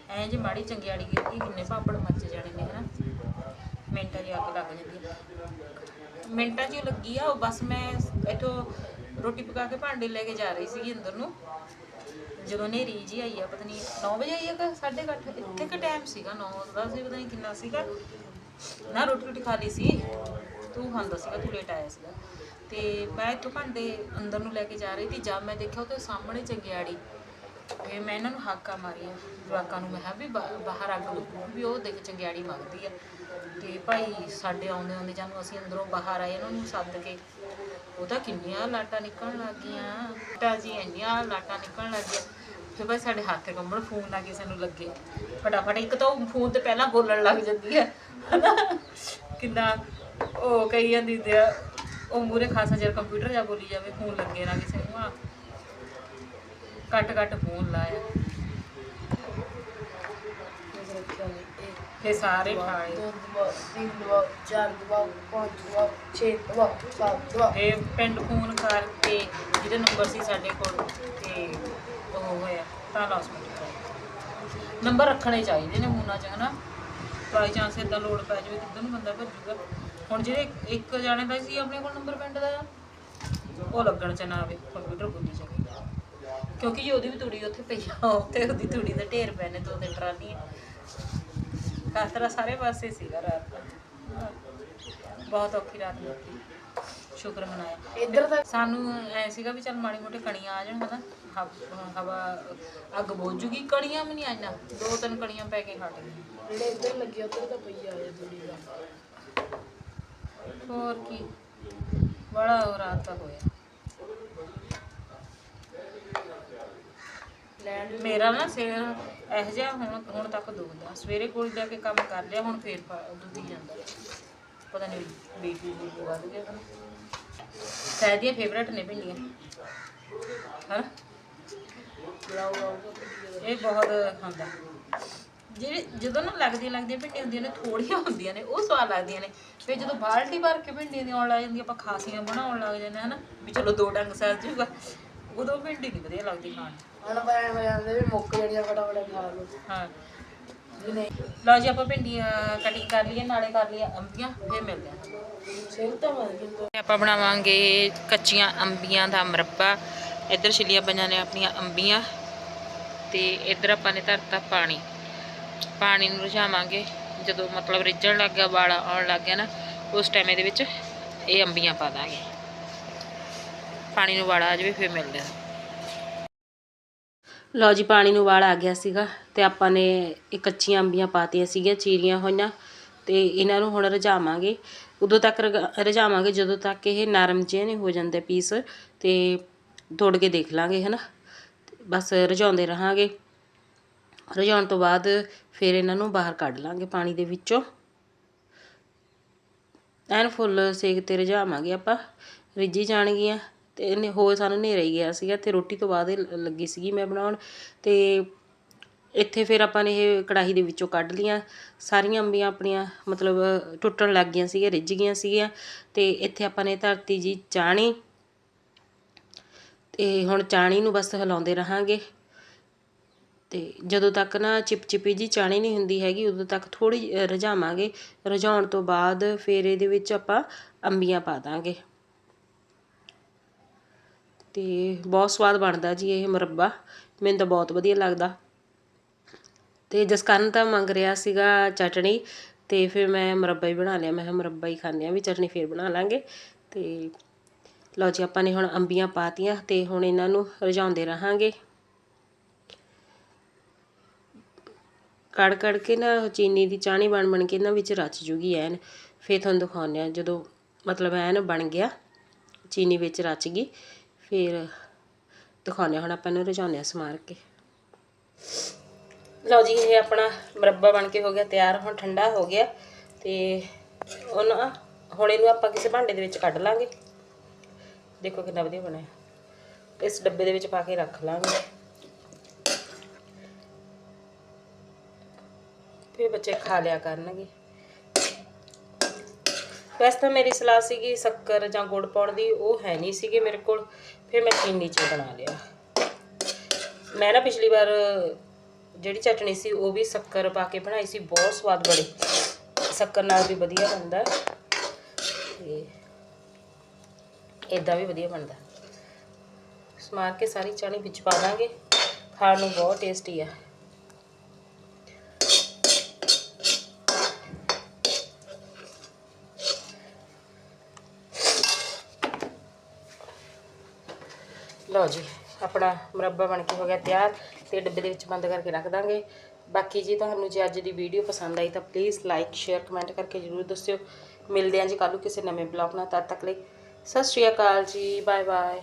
ਐਂ ਜੇ ਮਾੜੀ ਚੰਗਿਆੜੀ ਗਈ ਕਿੰਨੇ ਪਾਪੜ ਮੱਚ ਜਾਣੇ ਨੇ, ਹਨਾ? ਮਿੰਟਾਂ 'ਚ ਅੱਗ ਲੱਗ ਜਾਂਦੀ ਮਿੰਟਾਂ 'ਚ ਲੱਗੀ ਆ, ਉਹ ਬਸ ਮੈਂ ਇੱਥੋਂ ਰੋਟੀ ਪਕਾ ਕੇ ਭਾਂਡੇ ਲੈ ਕੇ ਜਾ ਰਹੀ ਸੀਗੀ ਅੰਦਰ ਨੂੰ। ਜਦੋਂ ਨੇਰੀ ਜੀ ਆਈ ਆ, ਪਤਾ ਨਹੀਂ 9 ਵਜੇ ਆਈ ਆ ਕਿ 8:30 ਇੱਥੇ ਕਿ ਟਾਈਮ ਸੀਗਾ 9 ਦਾ ਸੀ, ਪਤਾ ਨਹੀਂ ਕਿੰਨਾ ਸੀਗਾ। ਨਾ ਰੋਟੀ ਰੋਟੀ ਖਾ ਲਈ ਸੀ। ਤੂੰ ਖਾਂਦਾ ਸੀਗਾ, ਤੂੰ ਲੇਟ ਆਇਆ ਸੀਗਾ। ਤੇ ਮੈਂ ਇੱਥੋਂ ਭਾਂਡੇ ਅੰਦਰ ਨੂੰ ਲੈ ਕੇ ਜਾ ਰਹੀ ਸੀ। ਜਦ ਮੈਂ ਦੇਖਿਆ ਉਹਦੇ ਸਾਹਮਣੇ ਚੰਗਿਆੜੀ। ਫਿਰ ਮੈਂ ਇਹਨਾਂ ਨੂੰ ਹਾਕਾ ਮਾਰੀਆਂ। ਜਵਾਕਾਂ ਨੂੰ ਮੈਂ ਕਿਹਾ ਵੀ ਬਾ- ਬਾਹਰ ਅੱਗ ਲੱਗੂ ਵੀ ਉਹ ਦੇਖ ਚੰਗਿਆੜੀ ਮੰਗਦੀ ਆ। ਤੇ ਭਾਈ ਸਾਡੇ ਆਉਂਦੇ ਆਉਂਦੇ ਜਾਨੂੰ ਅਸੀਂ ਅੰਦਰੋਂ ਬਾਹਰ ਆਏ ਇਹਨਾਂ ਨੂੰ ਸੱਦ ਕੇ। ਉਹਦਾ ਕਿੰਨੀਆਂ ਲਾਟਾਂ ਨਿਕਲਣ ਲੱਗ ਗਈਆਂ ਤਾਂ ਜੀ ਇੰਨੀਆਂ ਲਾਟਾਂ ਨਿਕਲਣ ਲੱਗ ਗਈਆਂ ਫਿਰ ਭਾਈ ਸਾਡੇ ਹੱਥ ਕੰਬਣ ਫੋਨ ਨਾ ਕਿਸੇ ਨੂੰ ਲੱਗੇ। ਫਟਾਫਟ ਇੱਕ ਤਾਂ ਫੋਨ ਤੇ ਪਹਿਲਾਂ ਬੋਲਣ ਲੱਗ ਜਾਂਦੀ ਹੈ ਹਨਾ? ਕਿੰਨਾ ਉਹ ਕਹੀ ਜਾਂਦੀ ਤੇ ਆ, ਉਹ ਮੂਰੇ ਖਾਸਾ ਜਿਹਾ ਕੰਪਿਊਟਰ ਜਾਂ ਬੋਲੀ ਜਾਵੇ ਫੋਨ ਲੱਗੇ ਨਾ ਕਿਸੇ ਨੂੰ ਆ ਕੱਟ ਕੱਟ ਫੋਨ ਲਾਇਆ। ਇਸ ਸਾਰੇ ਠਾਏ ਦੋ ਦਬਾ ਤਿੰਨ ਦਬਾ ਚਾਰ ਦਬਾ ਪੰਜ ਦਬਾ ਛੇ ਦਬਾ ਸੱਤ ਦਬਾ ਤੇ ਪਿੰਡ ਫੋਨ ਕਰਕੇ ਜਿਹਦੇ ਨੰਬਰ ਸੀ ਸਾਡੇ ਕੋਲ ਤੇ ਉਹ ਹੋਇਆ ਤਾਂ ਹਸਪੀਟਲ ਨੰਬਰ ਰੱਖਣੇ ਚਾਹੀਦੇ ਨੇ ਫੋਨਾਂ 'ਚ, ਹਨਾ? ਬਾਈ ਚਾਂਸ ਇਦਾਂ ਲੋਡ ਪੈ ਜਾਵੇ, ਕਿੱਧਰ ਨੂੰ ਬੰਦਾ ਭੱਜੂਗਾ। ਹੁਣ ਜਿਹੜੇ ਇੱਕ ਜਾਣੇ ਦਾ ਸੀ ਆਪਣੇ ਕੋਲ ਨੰਬਰ ਪਿੰਡ ਦਾ, ਉਹ ਲੱਗਣ ਚ ਨਾ ਆਵੇ ਕੰਪਿਊਟਰ ਬੁੱਧੀ ਚ ਕਿਉਂਕਿ ਜੀ ਉਹਦੀ ਵੀ ਤੂੜੀ ਉੱਥੇ ਪਈ ਆ ਤੇ ਉਹਦੀ ਤੂੜੀ ਦੇ ਢੇਰ ਪਏ ਨੇ ਦੋ ਤਿੰਨ ਟਰਾਲੀਆਂ। ਖਾਤਰਾ ਸਾਰੇ ਪਾਸੇ ਸੀਗਾ ਰਾਤ ਦਾ। ਬਹੁਤ ਔਖੀ ਰਾਤ ਲੱਗੀ ਸ਼ੁਕਰ ਮਨਾਇਆ। ਇੱਧਰ ਤੱਕ ਸਾਨੂੰ ਐ ਸੀਗਾ ਵੀ ਚੱਲ ਮਾੜੀ ਮੋਟੇ ਕਣੀਆਂ ਆ ਜਾਣ ਹਨਾ। ਹਵ- ਹਵਾ ਅੱਗ ਬੁੱਝੂਗੀ ਕਣੀਆਂ ਵੀ ਨਹੀਂ ਆਈਆਂ ਦੋ ਤਿੰਨ ਕਣੀਆਂ ਪੈ ਕੇ ਹਟ ਗਈਆਂ। ਜਿਹੜੇ ਇੱਧਰ ਲੱਗੇ ਉੱਧਰ ਤਾਂ ਪਈ ਆ ਇਹ ਥੋੜੀ ਦਾ। ਹੋਰ ਕੀ? ਬੜਾ ਉਹ ਰਾਤ ਦਾ ਹੋਇਆ। ਮੇਰਾ ਨਾ ਸਿਰ ਇਹੋ ਜਿਹਾ ਹੁਣ ਹੁਣ ਤੱਕ ਦੁਖਦਾ। ਸਵੇਰੇ ਕੋਲ ਜਾ ਕੇ ਕੰਮ ਕਰ ਲਿਆ, ਹੁਣ ਫੇਰ ਫ- ਦੁਖੀ ਜਾਂਦਾ। ਪਤਾ ਨਹੀਂ ਬੀਪੀ ਵੀ ਵੱਧ ਗਿਆ ਹਨ ਸਹਿ ਦੀਆਂ ਫੇਵਰਟ ਨੇ ਭਿੰਡੀਆਂ। ਹਾਂ ਇਹ ਬਹੁਤ ਖਾਂਦਾ। ਜਿਹੜੇ ਜਦੋਂ ਨਾ ਲੱਗਦੀਆਂ ਲੱਗਦੀਆਂ ਭਿੰਡੀਆਂ ਹੁੰਦੀਆਂ ਨੇ ਥੋੜੀਆਂ ਹੁੰਦੀਆਂ ਨੇ, ਉਹ ਸਵਾਦ ਲੱਗਦੀਆਂ ਨੇ। ਫਿਰ ਜਦੋਂ ਬਾਲਟੀ ਭਰ ਕੇ ਭਿੰਡੀਆਂ ਦੀਆਂ ਆਉਣ ਲੱਗ ਜਾਂਦੀਆਂ, ਆਪਾਂ ਖਾਸੀਆਂ ਬਣਾਉਣ ਲੱਗ ਜਾਂਦੇ ਹਾਂ, ਹਨਾ? ਵੀ ਚਲੋ ਦੋ ਡੰਗ ਸਰ ਜੂਗਾ। ਉਦੋਂ ਭਿੰਡੀ ਨਹੀਂ ਵਧੀਆ ਲੱਗਦੀ ਖਾਣ 'ਚ। ਹੁਣ ਬੈਣ ਹੋ ਜਾਂਦੇ ਵੀ ਮੁੱਕ ਜਾਣੀਆਂ ਫਟਾਫਟ ਖਾ ਲਓ। ਹਾਂ। ਜੀ ਨਹੀਂ ਲਓ ਜੀ ਆਪਾਂ ਭਿੰਡੀਆਂ ਕਟਿੰਗ ਕਰ ਲਈਏ ਨਾਲੇ ਕਰ ਲਈਏ ਅੰਬੀਆਂ ਫਿਰ ਮਿਲਦੇ ਹਾਂ। ਸਿਰ ਤਾਂ ਮਰ ਗਿਆ ਆਪਾਂ ਬਣਾਵਾਂਗੇ ਕੱਚੀਆਂ ਅੰਬੀਆਂ ਦਾ ਮਰੱਬਾ ਇੱਧਰ ਛਿਲੀਆਂ ਪਈਆਂ ਨੇ ਆਪਣੀਆਂ ਅੰਬੀਆਂ। ਤੇ ਇੱਧਰ ਆਪਾਂ ਨੇ ਧਰਤਾ ਪਾਣੀ। ਪਾਣੀ ਨੂੰ ਰਝਾਵਾਂਗੇ। ਜਦੋਂ ਮਤਲਬ ਰਿੱਝਣ ਲੱਗ ਗਿਆ ਵਾਲਾ ਆਉਣ ਲੱਗ ਗਿਆ ਨਾ ਉਸ ਟਾਈਮ ਇਹਦੇ ਵਿੱਚ ਇਹ ਅੰਬੀਆਂ ਪਾ ਦਾਂਗੇ। ਪਾਣੀ ਨੂੰ ਵਾੜਾ ਆ ਜਾਵੇ ਫਿਰ ਮਿਲਦੇ ਹਾਂ। ਲਓ ਜੀ, ਪਾਣੀ ਨੂੰ ਵਾਲ ਆ ਗਿਆ ਸੀਗਾ ਤੇ ਆਪਾਂ ਨੇ ਇਹ ਕੱਚੀਆਂ ਅੰਬੀਆਂ ਪਾਤੀਆਂ ਸੀਗੀਆਂ, ਚੀਰੀਆਂ ਹੋਈਆਂ ਤੇ ਇਹਨਾਂ ਨੂੰ ਹੁਣ ਰਝਾਵਾਂਗੇ ਉਦੋਂ ਤੱਕ ਰਗ- ਰਝਾਵਾਂਗੇ ਜਦੋਂ ਤੱਕ ਇਹ ਨਰਮ ਜਿਹੇ ਨਹੀਂ ਹੋ ਜਾਂਦੇ ਪੀਸ ਤੇ ਤੋੜ ਕੇ ਦੇਖ ਲਾਂਗੇ, ਹਨਾ? ਤੇ ਬਸ ਰਝਾਉਂਦੇ ਰਹਾਂਗੇ। ਰਝਾਉਣ ਤੋਂ ਬਾਅਦ ਫਿਰ ਇਹਨਾਂ ਨੂੰ ਬਾਹਰ ਕੱਢ ਲਾਂਗੇ ਪਾਣੀ ਦੇ ਵਿੱਚੋਂ। ਐਨ ਫੁੱਲ ਸੇਕ ਤੇ ਰਝਾਵਾਂਗੇ ਆਪਾਂ। ਰਿੱਝੀ ਜਾਣਗੀਆਂ। ਅਤੇ ਇਹਨੇ ਹੋਰ ਸਾਨੂੰ ਹਨੇਰਾ ਹੀ ਗਿਆ ਸੀਗਾ ਤੇ ਰੋਟੀ ਤੋਂ ਬਾਅਦ ਇਹ ਲੱਗੀ ਸੀਗੀ ਮੈਂ ਬਣਾਉਣ ਅਤੇ ਇੱਥੇ ਫਿਰ ਆਪਾਂ ਨੇ ਇਹ ਕੜਾਹੀ ਦੇ ਵਿੱਚੋਂ ਕੱਢ ਲਈਆਂ ਸਾਰੀਆਂ ਅੰਬੀਆਂ ਆਪਣੀਆਂ ਮਤਲਬ ਟੁੱਟਣ ਲੱਗ ਗਈਆਂ ਸੀਗੀਆਂ, ਰਿੱਝ ਗਈਆਂ ਸੀਗੀਆਂ ਅਤੇ ਇੱਥੇ ਆਪਾਂ ਨੇ ਧਰਤੀ ਜੀ ਚਾਣੀ ਅਤੇ ਹੁਣ ਚਾਣੀ ਨੂੰ ਬਸ ਹਿਲਾਉਂਦੇ ਰਹਾਂਗੇ ਤੇ ਜਦੋਂ ਤੱਕ ਨਾ ਚਿਪਚਿਪੀ ਜੀ ਚਾਣੀ ਨਹੀਂ ਹੁੰਦੀ ਹੈਗੀ, ਉਦੋਂ ਤੱਕ ਥੋੜੀ ਰਝਾਵਾਂਗੇ, ਰਝਾਉਣ ਤੋਂ ਬਾਅਦ ਫਿਰ ਇਹਦੇ ਵਿੱਚ ਆਪਾਂ ਅੰਬੀਆਂ ਪਾ ਦਾਂਗੇ। ਅਤੇ ਬਹੁਤ ਸਵਾਦ ਬਣਦਾ ਜੀ ਇਹ ਮੁਰੱਬਾ। ਮੈਨੂੰ ਤਾਂ ਬਹੁਤ ਵਧੀਆ ਲੱਗਦਾ। ਅਤੇ ਜਸਕਰਨ ਤਾਂ ਮੰਗ ਰਿਹਾ ਸੀਗਾ ਚਟਣੀ ਅਤੇ ਫਿਰ ਮੈਂ ਮੁਰੱਬਾ ਹੀ ਬਣਾ ਲਿਆ। ਮੈਂ ਕਿਹਾ ਮੁਰੱਬਾ ਹੀ ਖਾਂਦੇ ਆ ਵੀ ਚਟਣੀ ਫਿਰ ਬਣਾ ਲਾਂਗੇ। ਅਤੇ ਲਓ ਜੀ ਆਪਾਂ ਨੇ ਹੁਣ ਅੰਬੀਆਂ ਪਾਤੀਆਂ ਅਤੇ ਹੁਣ ਇਹਨਾਂ ਨੂੰ ਰਝਾਉਂਦੇ ਰਹਾਂਗੇ। ਕੜ ਕੜ ਕੇ ਨਾ ਚੀਨੀ ਦੀ ਚਾਣੀ ਬਣ ਬਣ ਕੇ ਇਹਨਾਂ ਵਿੱਚ ਰਚ ਜੂਗੀ ਐਨ। ਫਿਰ ਤੁਹਾਨੂੰ ਦਿਖਾਉਂਦੇ ਆ ਜਦੋਂ ਮਤਲਬ ਐਨ ਬਣ ਗਿਆ, ਚੀਨੀ ਵਿੱਚ ਰਚ ਗਈ। ਫਿਰ ਦਿਖਾਉਂਦੇ ਹੁਣ ਆਪਾਂ ਇਹਨੂੰ ਰਝਾਉਂਦੇ ਆ ਸਮਾਰ ਕੇ। ਲਓ ਜੀ, ਇਹ ਆਪਣਾ ਮੁਰੱਬਾ ਬਣ ਕੇ ਹੋ ਗਿਆ ਤਿਆਰ, ਹੁਣ ਠੰਡਾ ਹੋ ਗਿਆ ਤੇ ਉਹਨਾਂ ਹੁਣ ਇਹਨੂੰ ਆਪਾਂ ਕਿਸੇ ਭਾਂਡੇ ਦੇ ਵਿੱਚ ਕੱਢ ਲਾਂਗੇ। ਦੇਖੋ ਕਿੰਨਾ ਵਧੀਆ ਬਣਿਆ। ਇਸ ਡੱਬੇ ਦੇ ਵਿੱਚ ਪਾ ਕੇ ਰੱਖ ਲਾਂਗੇ। ਫਿਰ ਬੱਚੇ ਖਾ ਲਿਆ ਕਰਨਗੇ। ਵੈਸੇ ਤਾਂ ਮੇਰੀ ਸਲਾਹ ਸੀਗੀ, ਸ਼ੱਕਰ ਜਾਂ ਗੁੜ ਪਾਉਣ ਦੀ, ਉਹ ਹੈ ਨਹੀਂ ਸੀਗੇ ਮੇਰੇ ਕੋਲ। ਫਿਰ ਮੈਂ ਚੀਨੀ ਚ ਬਣਾ ਲਿਆ। ਮੈਂ ਨਾ ਪਿਛਲੀ ਵਾਰ ਜਿਹੜੀ ਚਟਣੀ ਸੀ, ਉਹ ਵੀ ਸ਼ੱਕਰ ਪਾ ਕੇ ਬਣਾਈ ਸੀ, ਬਹੁਤ ਸਵਾਦ ਬਣੀ। ਸ਼ੱਕਰ ਨਾਲ ਵੀ ਵਧੀਆ ਬਣਦਾ। ਤੇ ਇਦਾਂ ਵੀ ਵਧੀਆ ਬਣਦਾ। ਸਮਾਰ ਕੇ ਸਾਰੀ ਚਾਣੀ ਵਿੱਚ ਪਾ ਦਾਂਗੇ। ਖਾਣ ਨੂੰ ਬਹੁਤ ਟੇਸਟੀ ਆ। ਲਓ ਜੀ, ਆਪਣਾ ਮੁਰੱਬਾ ਬਣ ਕੇ ਹੋ ਗਿਆ ਤਿਆਰ ਤੇ ਡੱਬੇ ਦੇ ਵਿੱਚ ਬੰਦ ਕਰਕੇ ਰੱਖ ਦਾਂਗੇ। ਬਾਕੀ ਜੀ ਤੁਹਾਨੂੰ ਜੇ ਅੱਜ ਦੀ ਵੀਡੀਓ ਪਸੰਦ ਆਈ ਤਾਂ ਪਲੀਜ਼ ਲਾਈਕ ਸ਼ੇਅਰ ਕਮੈਂਟ ਕਰਕੇ ਜਰੂਰ ਦੱਸਿਓ। ਮਿਲਦੇ ਹਾਂ ਜੀ ਕੱਲ੍ਹ ਨੂੰ ਕਿਸੇ ਨਵੇਂ ਬਲੌਗ ਨਾਲ, ਤਦ ਤੱਕ ਲਈ ਸਤਿ ਸ਼੍ਰੀ ਅਕਾਲ ਜੀ ਬਾਏ ਬਾਏ